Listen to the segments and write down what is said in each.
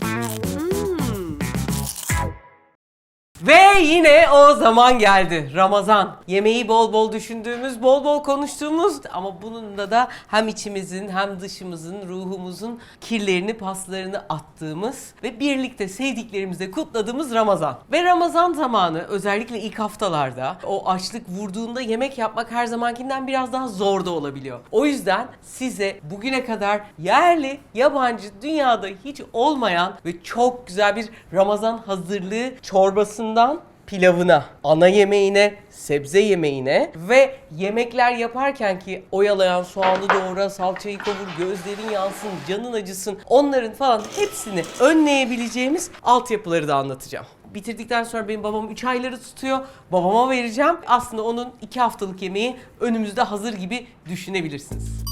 Bye. Ve yine o zaman geldi. Ramazan. Yemeği bol bol düşündüğümüz, bol bol konuştuğumuz ama bununla da hem içimizin hem dışımızın, ruhumuzun kirlerini, paslarını attığımız ve birlikte sevdiklerimizle kutladığımız Ramazan. Ve Ramazan zamanı özellikle ilk haftalarda o açlık vurduğunda yemek yapmak her zamankinden biraz daha zor da olabiliyor. O yüzden size bugüne kadar yerli, yabancı, dünyada hiç olmayan ve çok güzel bir Ramazan hazırlığı çorbasından pilavına, ana yemeğine, sebze yemeğine ve yemekler yaparken ki oyalayan soğanı doğra, salçayı kavur, gözlerin yansın, canın acısın onların falan hepsini önleyebileceğimiz altyapıları da anlatacağım. Bitirdikten sonra benim babam 3 ayları tutuyor. Babama vereceğim. Aslında onun 2 haftalık yemeği önümüzde hazır gibi düşünebilirsiniz.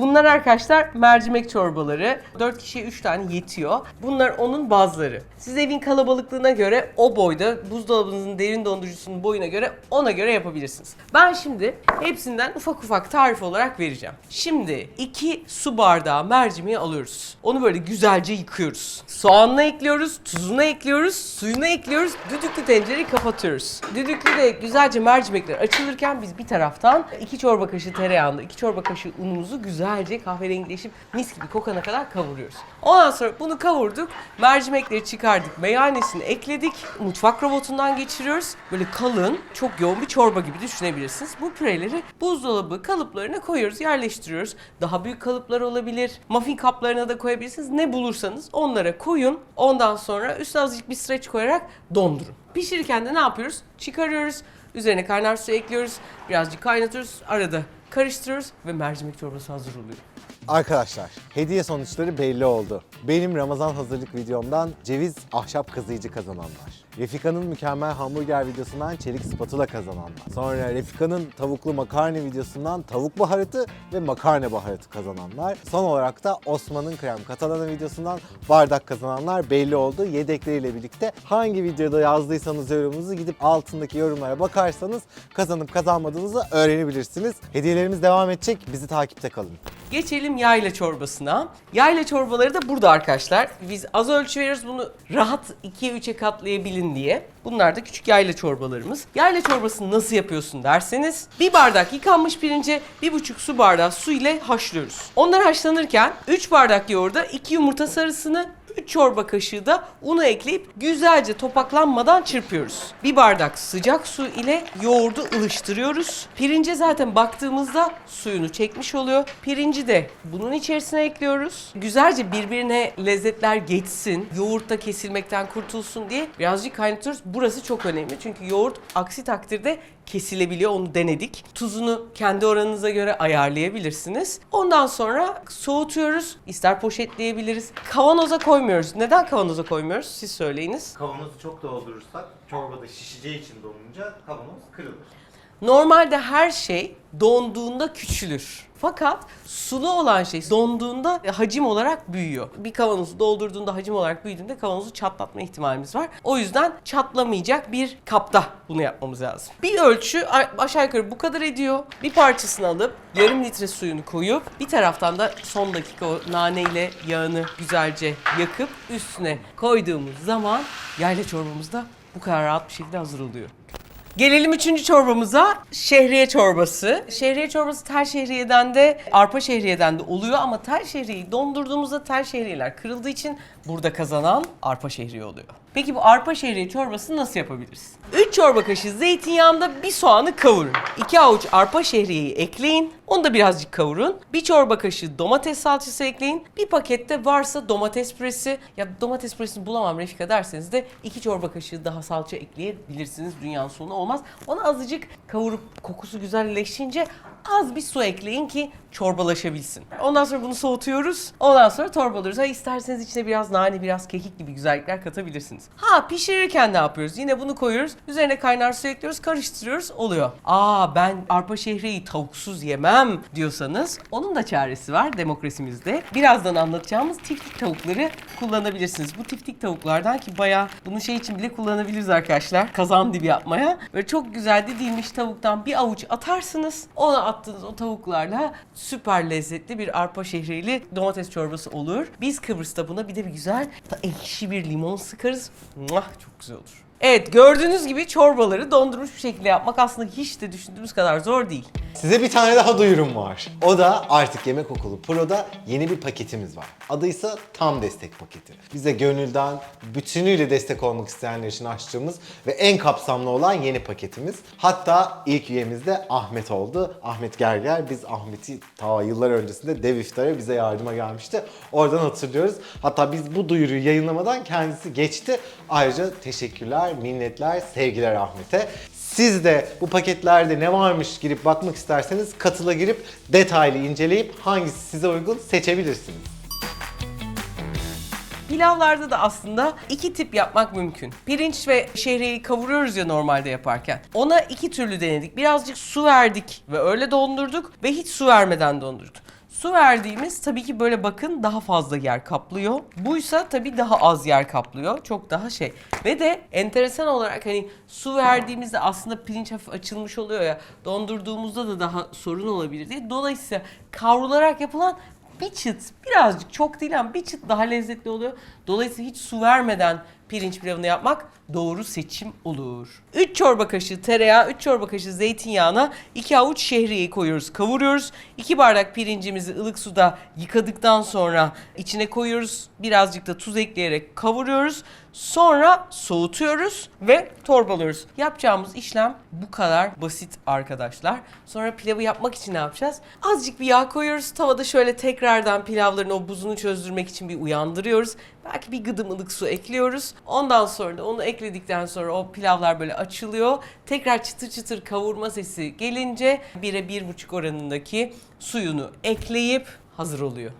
Bunlar arkadaşlar mercimek çorbaları. 4 kişiye 3 tane yetiyor. Bunlar onun bazları. Siz evin kalabalıklığına göre o boyda buzdolabınızın derin dondurucusunun boyuna göre ona göre yapabilirsiniz. Ben şimdi hepsinden ufak ufak tarif olarak vereceğim. Şimdi 2 su bardağı mercimeği alıyoruz. Onu böyle güzelce yıkıyoruz. Soğanını ekliyoruz, tuzunu ekliyoruz, suyunu ekliyoruz. Düdüklü tencereyi kapatıyoruz. Düdüklü de güzelce mercimekler açılırken biz bir taraftan 2 çorba kaşığı tereyağında 2 çorba kaşığı unumuzu güzelce kahverengileşip mis gibi kokana kadar kavuruyoruz. Ondan sonra bunu kavurduk. Mercimekleri çıkardık. Meyanesini ekledik. Mutfak robotundan geçiriyoruz. Böyle kalın, çok yoğun bir çorba gibi düşünebilirsiniz. Bu püreleri buzdolabı kalıplarına koyuyoruz, yerleştiriyoruz. Daha büyük kalıplar olabilir. Muffin kaplarına da koyabilirsiniz. Ne bulursanız onlara koyun. Ondan sonra üstüne azıcık bir streç koyarak dondurun. Pişirirken de ne yapıyoruz? Çıkarıyoruz. Üzerine kaynar su ekliyoruz. Birazcık kaynatıyoruz. Arada karıştırıyoruz ve mercimek çorbası hazır oluyor. Arkadaşlar, hediye sonuçları belli oldu. Benim Ramazan hazırlık videomdan ceviz ahşap kazıyıcı kazananlar. Refika'nın mükemmel hamburger videosundan çelik spatula kazananlar. Sonra Refika'nın tavuklu makarna videosundan tavuk baharatı ve makarna baharatı kazananlar. Son olarak da Osman'ın krem katalana videosundan bardak kazananlar belli oldu. Yedekleriyle birlikte hangi videoda yazdıysanız yorumunuzu gidip altındaki yorumlara bakarsanız kazanıp kazanmadığınızı öğrenebilirsiniz. Hediyelerimiz devam edecek. Bizi takipte kalın. Geçelim yayla çorbasına. Yayla çorbaları da burada arkadaşlar. Biz az ölçü veriyoruz bunu rahat 2'ye 3'e katlayabilin diye. Bunlar da küçük yayla çorbalarımız. Yayla çorbasını nasıl yapıyorsun derseniz bir bardak yıkanmış pirince bir buçuk su bardağı su ile haşlıyoruz. Onlar haşlanırken 3 bardak yoğurda 2 yumurta sarısını 3 çorba kaşığı da unu ekleyip güzelce topaklanmadan çırpıyoruz. Bir bardak sıcak su ile yoğurdu ılıştırıyoruz. Pirince zaten baktığımızda suyunu çekmiş oluyor. Pirinci de bunun içerisine ekliyoruz. Güzelce birbirine lezzetler geçsin, yoğurtta kesilmekten kurtulsun diye birazcık kaynatıyoruz. Burası çok önemli çünkü yoğurt aksi takdirde kesilebiliyor onu denedik. Tuzunu kendi oranınıza göre ayarlayabilirsiniz. Ondan sonra soğutuyoruz. İster poşetleyebiliriz. Kavanoza koymuyoruz. Neden kavanoza koymuyoruz? Siz söyleyiniz. Kavanozu çok doldurursak çorbada şişeceği için donunca kavanoz kırılır. Normalde her şey donduğunda küçülür. Fakat sulu olan şey donduğunda hacim olarak büyüyor. Bir kavanozu doldurduğunda hacim olarak büyüdüğünde kavanozu çatlatma ihtimalimiz var. O yüzden çatlamayacak bir kapta bunu yapmamız lazım. Bir ölçü aşağı yukarı bu kadar ediyor. Bir parçasını alıp yarım litre suyunu koyup bir taraftan da son dakika o nane ile yağını güzelce yakıp üstüne koyduğumuz zaman yayla çorbamız da bu kadar rahat bir şekilde hazır oluyor. Gelelim üçüncü çorbamıza. Şehriye çorbası. Şehriye çorbası tel şehriyeden de arpa şehriyeden de oluyor ama tel şehriyeyi dondurduğumuzda tel şehriyeler kırıldığı için burada kazanan arpa şehriye oluyor. Peki bu arpa şehriye çorbasını nasıl yapabiliriz? 3 çorba kaşığı zeytinyağında bir soğanı kavurun. 2 avuç arpa şehriyeyi ekleyin. Onu da birazcık kavurun. Bir çorba kaşığı domates salçası ekleyin. Bir pakette varsa domates püresi. Ya domates püresini bulamam Refika derseniz de 2 çorba kaşığı daha salça ekleyebilirsiniz. Dünyanın sonu olmaz. Onu azıcık kavurup kokusu güzelleşince az bir su ekleyin ki çorbalaşabilsin. Ondan sonra bunu soğutuyoruz. Ondan sonra torbalıyoruz. Ha isterseniz içine biraz nane, biraz kekik gibi güzellikler katabilirsiniz. Ha pişirirken ne yapıyoruz? Yine bunu koyuyoruz. Üzerine kaynar su ekliyoruz, karıştırıyoruz. Oluyor. Aa ben arpa şehriyi tavuksuz yemem diyorsanız onun da çaresi var demokrasimizde. Birazdan anlatacağımız tiftik tavukları kullanabilirsiniz. Bu tiftik tavuklardan ki bayağı bunu şey için bile kullanabiliriz arkadaşlar. Kazan dibi yapmaya. Böyle çok güzel didilmiş tavuktan bir avuç atarsınız. Ona attığınız o tavuklarla süper lezzetli bir arpa şehriyeli domates çorbası olur. Biz Kıbrıs'ta buna bir de bir güzel ekşi bir limon sıkarız. Muah, çok güzel olur. Evet gördüğünüz gibi çorbaları dondurmuş bir şekilde yapmak aslında hiç de düşündüğümüz kadar zor değil. Size bir tane daha duyurum var. O da artık Yemek Okulu Pro'da yeni bir paketimiz var. Adı ise Tam Destek Paketi. Bize gönülden bütünüyle destek olmak isteyenler için açtığımız ve en kapsamlı olan yeni paketimiz. Hatta ilk üyemiz de Ahmet oldu. Ahmet Gerger. Biz Ahmet'i ta yıllar öncesinde Dev İftar'a bize yardıma gelmişti. Oradan hatırlıyoruz. Hatta biz bu duyuruyu yayınlamadan kendisi geçti. Ayrıca teşekkürler, minnetler, sevgiler Ahmet'e. Siz de bu paketlerde ne varmış girip bakmak isterseniz katıla girip detaylı inceleyip hangisi size uygun seçebilirsiniz. Pilavlarda da aslında iki tip yapmak mümkün. Pirinç ve şehriyeyi kavuruyoruz ya normalde yaparken. Ona iki türlü denedik. Birazcık su verdik ve öyle dondurduk ve hiç su vermeden dondurduk. Su verdiğimiz tabii ki böyle bakın daha fazla yer kaplıyor. Buysa tabii daha az yer kaplıyor. Çok daha şey. Ve de enteresan olarak hani su verdiğimizde aslında pirinç hafif açılmış oluyor ya. Dondurduğumuzda da daha sorun olabilir diye. Dolayısıyla kavrularak yapılan bir çıt birazcık çok değil ama bir çıt daha lezzetli oluyor. Dolayısıyla hiç su vermeden pirinç pilavını yapmak doğru seçim olur. 3 çorba kaşığı tereyağı, 3 çorba kaşığı zeytinyağına 2 avuç şehriyeyi koyuyoruz, kavuruyoruz. 2 bardak pirincimizi ılık suda yıkadıktan sonra içine koyuyoruz. Birazcık da tuz ekleyerek kavuruyoruz. Sonra soğutuyoruz ve torbalıyoruz. Yapacağımız işlem bu kadar basit arkadaşlar. Sonra pilavı yapmak için ne yapacağız? Azıcık bir yağ koyuyoruz. Tavada şöyle tekrardan pilavların o buzunu çözdürmek için bir uyandırıyoruz. Belki bir gıdım ılık su ekliyoruz. Ondan sonra da onu ekledikten sonra o pilavlar böyle açılıyor. Tekrar çıtır çıtır kavurma sesi gelince 1'e 1,5 oranındaki suyunu ekleyip hazır oluyor.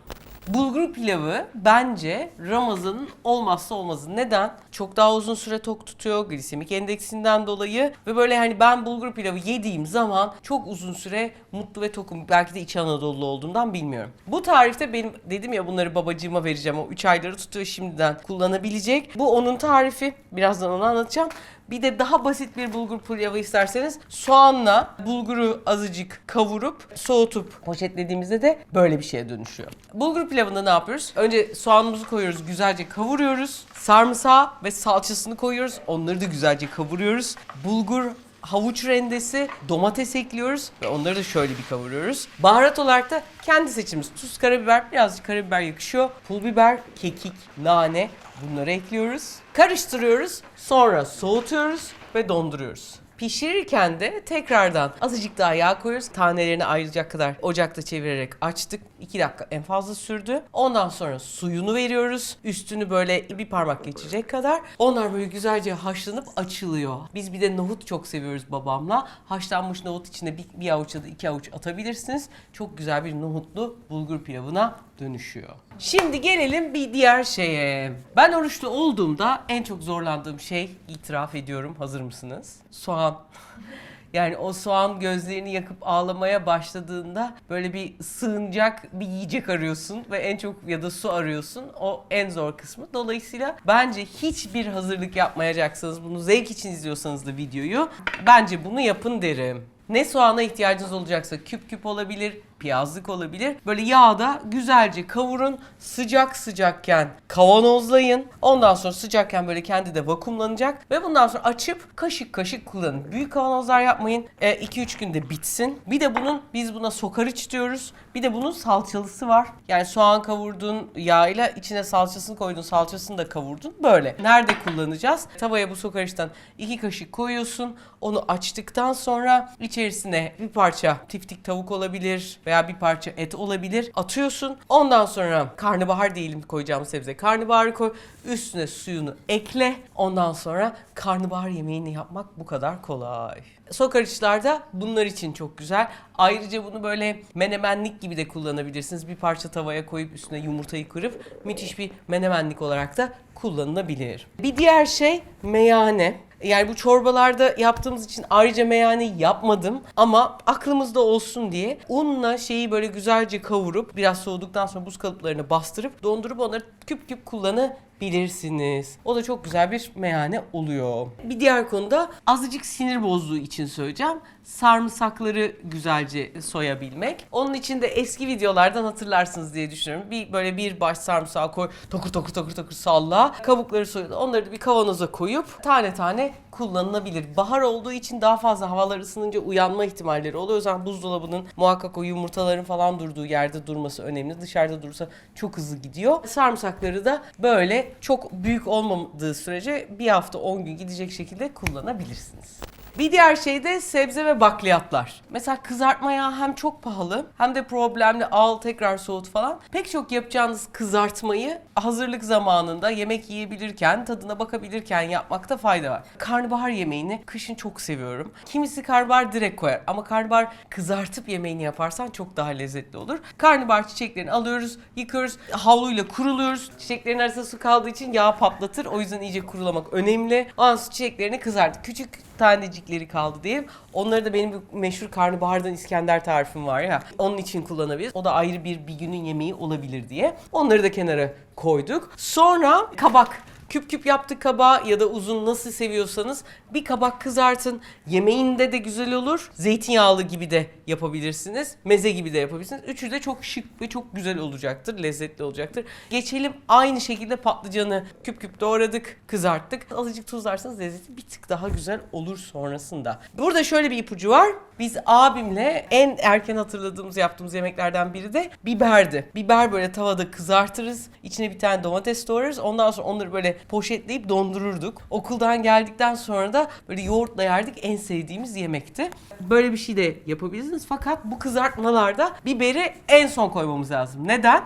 Bulgur pilavı bence Ramazan'ın olmazsa olmazı. Neden? Çok daha uzun süre tok tutuyor glisemik endeksinden dolayı ve böyle hani ben bulgur pilavı yediğim zaman çok uzun süre mutlu ve tokum. Belki de İç Anadolu olduğumdan bilmiyorum. Bu tarifte benim dedim ya bunları babacığıma vereceğim. O 3 ayları tutuyor şimdiden kullanabilecek. Bu onun tarifi. Birazdan onu anlatacağım. Bir de daha basit bir bulgur pilavı isterseniz soğanla bulguru azıcık kavurup soğutup poşetlediğimizde de böyle bir şeye dönüşüyor. Bulgur pilavında ne yapıyoruz? Önce soğanımızı koyuyoruz, güzelce kavuruyoruz. Sarımsağı ve salçasını koyuyoruz. Onları da güzelce kavuruyoruz. Bulgur havuç rendesi, domates ekliyoruz ve onları da şöyle bir kavuruyoruz. Baharat olarak da kendi seçimimiz. Tuz, karabiber, birazcık karabiber yakışıyor. Pul biber, kekik, nane bunları ekliyoruz. Karıştırıyoruz. Sonra soğutuyoruz ve donduruyoruz. Pişirirken de tekrardan azıcık daha yağ koyuyoruz. Tanelerini ayıracak kadar ocakta çevirerek açtık. 2 dakika en fazla sürdü. Ondan sonra suyunu veriyoruz. Üstünü böyle bir parmak geçecek kadar. Onlar böyle güzelce haşlanıp açılıyor. Biz bir de nohut çok seviyoruz babamla. Haşlanmış nohut içine bir, bir avuç ya da iki avuç atabilirsiniz. Çok güzel bir nohutlu bulgur pilavına dönüşüyor. Şimdi gelelim bir diğer şeye. Ben oruçlu olduğumda en çok zorlandığım şey itiraf ediyorum. Hazır mısınız? Soğan. Yani o soğan gözlerini yakıp ağlamaya başladığında böyle bir sığınacak bir yiyecek arıyorsun ve en çok ya da su arıyorsun. O en zor kısmı. Dolayısıyla bence hiçbir hazırlık yapmayacaksınız. Bunu zevk için izliyorsanız da videoyu bence bunu yapın derim. Ne soğana ihtiyacınız olacaksa küp küp olabilir, piyazlık olabilir. Böyle yağda güzelce kavurun. Sıcak sıcakken kavanozlayın. Ondan sonra sıcakken böyle kendi de vakumlanacak. Ve bundan sonra açıp kaşık kaşık kullanın. Büyük kavanozlar yapmayın. 2-3 günde bitsin. Bir de bunun biz buna sokariç diyoruz. Bir de bunun salçalısı var. Yani soğan kavurdun yağıyla içine salçasını koydun salçasını da kavurdun. Böyle. Nerede kullanacağız? Tavaya bu sokariçten 2 kaşık koyuyorsun. Onu açtıktan sonra içerisine bir parça tiftik tavuk olabilir veya bir parça et olabilir. Atıyorsun. Ondan sonra karnabahar diyelim koyacağım sebze. Karnabaharı koy. Üstüne suyunu ekle. Ondan sonra karnabahar yemeğini yapmak bu kadar kolay. Sokarıçlar da bunlar için çok güzel. Ayrıca bunu böyle menemenlik gibi de kullanabilirsiniz. Bir parça tavaya koyup üstüne yumurtayı kırıp müthiş bir menemenlik olarak da kullanılabilir. Bir diğer şey meyane. Yani bu çorbalarda yaptığımız için ayrıca meyane yapmadım ama aklımızda olsun diye unla şeyi böyle güzelce kavurup biraz soğuduktan sonra buz kalıplarına bastırıp dondurup onları küp küp kullanabilirsiniz. O da çok güzel bir meyane oluyor. Bir diğer konuda azıcık sinir bozduğu için söyleyeceğim. Sarımsakları güzelce soyabilmek. Onun için de eski videolardan hatırlarsınız diye düşünüyorum. Bir böyle bir baş sarımsağı koy, tokur tokur tokur tokur salla. Kabukları soyun. Onları da bir kavanoza koyup tane tane kullanılabilir. Bahar olduğu için daha fazla havalar ısınınca uyanma ihtimalleri oluyor. O yüzden buzdolabının muhakkak o yumurtaların falan durduğu yerde durması önemli. Dışarıda durursa çok hızlı gidiyor. Sarımsakları da böyle çok büyük olmadığı sürece bir hafta 10 gün gidecek şekilde kullanabilirsiniz. Bir diğer şey de sebze ve bakliyatlar. Mesela kızartma yağı hem çok pahalı hem de problemli al tekrar soğut falan. Pek çok yapacağınız kızartmayı hazırlık zamanında yemek yiyebilirken, tadına bakabilirken yapmakta fayda var. Karnabahar yemeğini kışın çok seviyorum. Kimisi karnabahar direkt koyar ama karnabahar kızartıp yemeğini yaparsan çok daha lezzetli olur. Karnabahar çiçeklerini alıyoruz, yıkıyoruz, havluyla kuruluyoruz. Çiçeklerin arasında su kaldığı için yağ patlatır. O yüzden iyice kurulamak önemli. Ondan sonra çiçeklerini kızart. Küçük tanecikleri kaldı diye. Onları da benim bir meşhur karnabahardan İskender tarifim var ya. Onun için kullanabiliriz. O da ayrı bir bir günün yemeği olabilir diye. Onları da kenara koyduk. Sonra kabak. Küp küp yaptık kabağı ya da uzun nasıl seviyorsanız bir kabak kızartın. Yemeğinde de güzel olur. Zeytinyağlı gibi de yapabilirsiniz. Meze gibi de yapabilirsiniz. Üçü de çok şık ve çok güzel olacaktır. Lezzetli olacaktır. Geçelim aynı şekilde patlıcanı küp küp doğradık, kızarttık. Azıcık tuzlarsanız lezzeti bir tık daha güzel olur sonrasında. Burada şöyle bir ipucu var. Biz abimle en erken hatırladığımız yaptığımız yemeklerden biri de biberdi. Biber böyle tavada kızartırız. İçine bir tane domates doğrarız. Ondan sonra onları böyle poşetleyip dondururduk. Okuldan geldikten sonra da böyle yoğurtla yerdik. En sevdiğimiz yemekti. Böyle bir şey de yapabilirsiniz. Fakat bu kızartmalarda biberi en son koymamız lazım. Neden?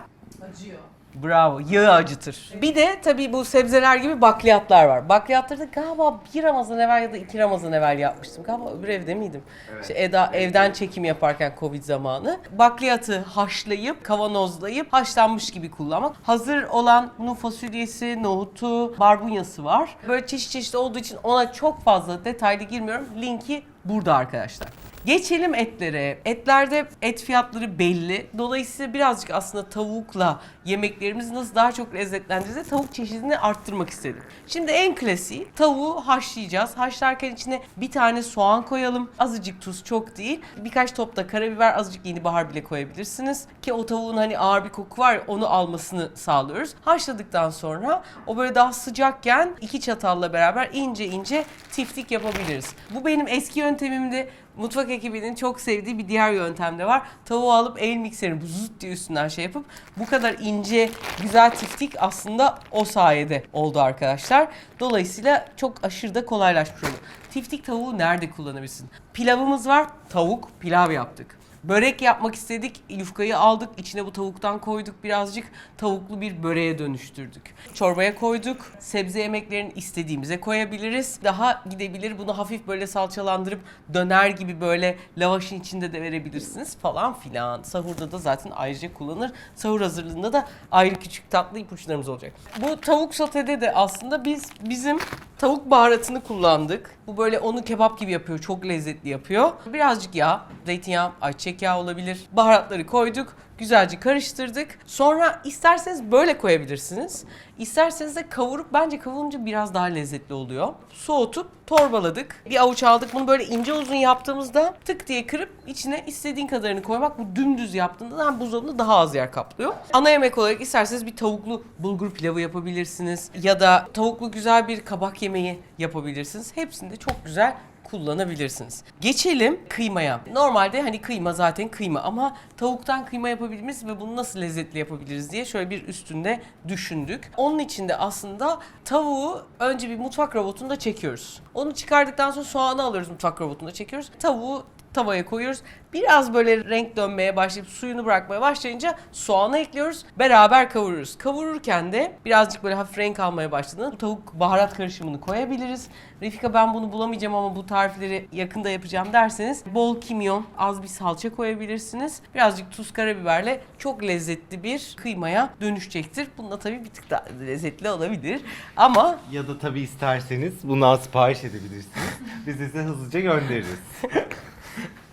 Acıyor. Bravo. Yağı acıtır. Bir de tabii bu sebzeler gibi bakliyatlar var. Bakliyatları da galiba bir Ramazan evvel ya da iki Ramazan evvel yapmıştım. Galiba öbür evde miydim? İşte Eda evden çekim yaparken Covid zamanı. Bakliyatı haşlayıp, kavanozlayıp haşlanmış gibi kullanmak. Hazır olan bunun fasulyesi, nohutu, barbunyası var. Böyle çeşit çeşit olduğu için ona çok fazla detaylı girmiyorum. Linki burada arkadaşlar. Geçelim etlere. Etlerde et fiyatları belli. Dolayısıyla birazcık aslında tavukla yemeklerimizi nasıl daha çok lezzetlendireceğiz tavuk çeşidini arttırmak istedim. Şimdi en klasiği tavuğu haşlayacağız. Haşlarken içine bir tane soğan koyalım. Azıcık tuz çok değil. Birkaç top da karabiber, azıcık yeni bahar bile koyabilirsiniz. Ki o tavuğun hani ağır bir koku var onu almasını sağlıyoruz. Haşladıktan sonra o böyle daha sıcakken iki çatalla beraber ince ince tiftik yapabiliriz. Bu benim eski yöntemimdi. Mutfak ekibinin çok sevdiği bir diğer yöntem de var. Tavuğu alıp el mikserini bu zıt diye üstünden şey yapıp bu kadar ince güzel tiftik aslında o sayede oldu arkadaşlar. Dolayısıyla çok aşırı da kolaylaşmış oldu. Tiftik tavuğu nerede kullanabilirsin? Pilavımız var. Tavuk pilav yaptık. Börek yapmak istedik. Yufkayı aldık. içine bu tavuktan koyduk. Birazcık tavuklu bir böreğe dönüştürdük. Çorbaya koyduk. Sebze yemeklerini istediğimize koyabiliriz. Daha gidebilir. Bunu hafif böyle salçalandırıp döner gibi böyle lavaşın içinde de verebilirsiniz falan filan. Sahurda da zaten ayrıca kullanır. Sahur hazırlığında da ayrı küçük tatlı ipuçlarımız olacak. Bu tavuk sotede de aslında biz bizim tavuk baharatını kullandık. Bu böyle onu kebap gibi yapıyor. Çok lezzetli yapıyor. Birazcık yağ, zeytinyağı, ayçiçek yağı olabilir. Baharatları koyduk. Güzelce karıştırdık. Sonra isterseniz böyle koyabilirsiniz. İsterseniz de kavurup bence kavurunca biraz daha lezzetli oluyor. Soğutup torbaladık. Bir avuç aldık. Bunu böyle ince uzun yaptığımızda tık diye kırıp içine istediğin kadarını koymak. Bu dümdüz yaptığında hem buzdolabında daha az yer kaplıyor. Ana yemek olarak isterseniz bir tavuklu bulgur pilavı yapabilirsiniz. Ya da tavuklu güzel bir kabak yemeği yapabilirsiniz. Hepsini de çok güzel kullanabilirsiniz. Geçelim kıymaya. Normalde hani kıyma zaten kıyma ama tavuktan kıyma yapabiliriz ve bunu nasıl lezzetli yapabiliriz diye şöyle bir üstünde düşündük. Onun için de aslında tavuğu önce bir mutfak robotunda çekiyoruz. Onu çıkardıktan sonra soğanı alıyoruz mutfak robotunda çekiyoruz. Tavuğu tavaya koyuyoruz. Biraz böyle renk dönmeye başlayıp suyunu bırakmaya başlayınca soğanı ekliyoruz. Beraber kavuruyoruz. Kavururken de birazcık böyle hafif renk almaya başladığında bu tavuk baharat karışımını koyabiliriz. Refika ben bunu bulamayacağım ama bu tarifleri yakında yapacağım derseniz bol kimyon, az bir salça koyabilirsiniz. Birazcık tuz, karabiberle çok lezzetli bir kıymaya dönüşecektir. Bunda tabii bir tık daha lezzetli olabilir. Ama Ya da tabii isterseniz bundan sipariş edebilirsiniz. Biz size hızlıca göndeririz.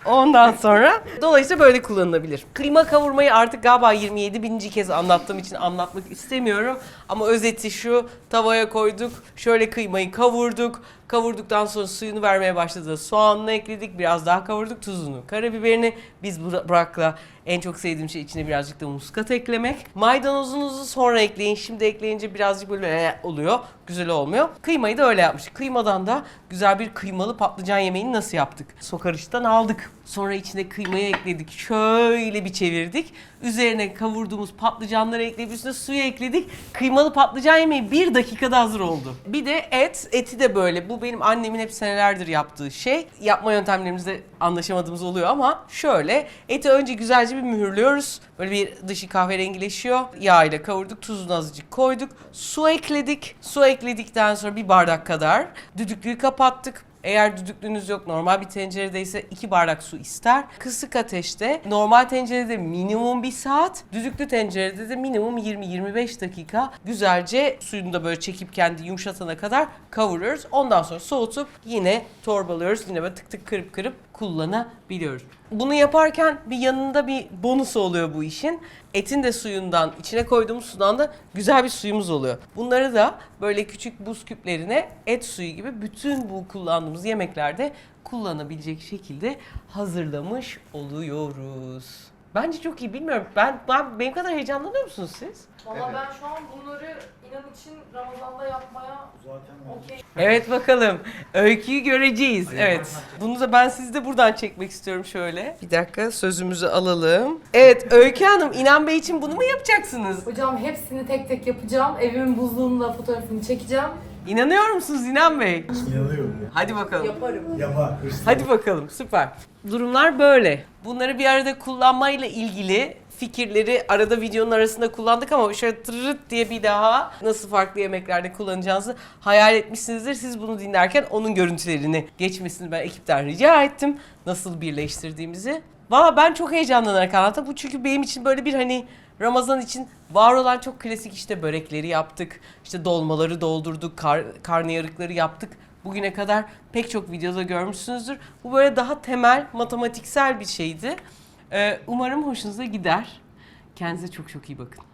Ondan sonra dolayısıyla böyle kullanılabilir. Kıyma kavurmayı artık galiba 27 bininci kez anlattığım için anlatmak istemiyorum. Ama özeti şu tavaya koyduk, şöyle kıymayı kavurduk. Kavurduktan sonra suyunu vermeye başladı. Soğanını ekledik, biraz daha kavurduk. Tuzunu, karabiberini. Biz Bura- Burak'la en çok sevdiğim şey içine birazcık da muskat eklemek. Maydanozunuzu sonra ekleyin. Şimdi ekleyince birazcık böyle "ee" oluyor. Güzel olmuyor. Kıymayı da öyle yapmış. Kıymadan da güzel bir kıymalı patlıcan yemeğini nasıl yaptık? Sokarış'tan aldık. Sonra içine kıymayı ekledik. Şöyle bir çevirdik. Üzerine kavurduğumuz patlıcanları ekleyip üstüne suyu ekledik. Kıymalı patlıcan yemeği bir dakikada hazır oldu. Bir de et. Eti de böyle. Bu benim annemin hep senelerdir yaptığı şey. Yapma yöntemlerimizde anlaşamadığımız oluyor ama şöyle. Eti önce güzelce bir mühürlüyoruz. Böyle bir dışı kahverengileşiyor. Yağ ile kavurduk. Tuzunu azıcık koyduk. Su ekledik. Su ekledikten sonra bir bardak kadar düdüklüyü kapattık. Eğer düdüklüğünüz yok normal bir tenceredeyse 2 bardak su ister. Kısık ateşte normal tencerede minimum 1 saat, düdüklü tencerede de minimum 20-25 dakika güzelce suyunu da böyle çekip kendi yumuşatana kadar kavuruyoruz. Ondan sonra soğutup yine torbalıyoruz. Yine böyle tık tık kırıp kırıp kullanabiliyoruz. Bunu yaparken bir yanında bir bonusu oluyor bu işin. Etin de suyundan, içine koyduğumuz sudan da güzel bir suyumuz oluyor. Bunları da böyle küçük buz küplerine et suyu gibi bütün bu kullandığımız yemeklerde kullanabilecek şekilde hazırlamış oluyoruz. Bence çok iyi bilmiyorum. Ben, ben benim kadar heyecanlanıyor musunuz siz? Valla Evet. ben şu an bunları inan için Ramazan'da yapmaya okey. Evet bakalım. Öyküyü göreceğiz. Evet. Bunu da ben sizi de buradan çekmek istiyorum şöyle. Bir dakika sözümüzü alalım. Evet Öykü Hanım İnan Bey için bunu mu yapacaksınız? Hocam hepsini tek tek yapacağım. Evimin buzluğunda fotoğrafını çekeceğim. İnanıyor musunuz İnan Bey? İnanıyorum ya. Hadi bakalım. Yaparım. Yapar. hırslı. Hadi bakalım süper. Durumlar böyle. Bunları bir arada kullanmayla ilgili fikirleri arada videonun arasında kullandık ama şöyle tırırt diye bir daha nasıl farklı yemeklerde kullanacağınızı hayal etmişsinizdir. Siz bunu dinlerken onun görüntülerini geçmesini ben ekipten rica ettim. Nasıl birleştirdiğimizi. Valla ben çok heyecanlanarak anlattım. Bu çünkü benim için böyle bir hani Ramazan için var olan çok klasik işte börekleri yaptık. işte dolmaları doldurduk, kar, karnıyarıkları yaptık. Bugüne kadar pek çok videoda görmüşsünüzdür. Bu böyle daha temel, matematiksel bir şeydi. Ee, umarım hoşunuza gider. Kendinize çok çok iyi bakın.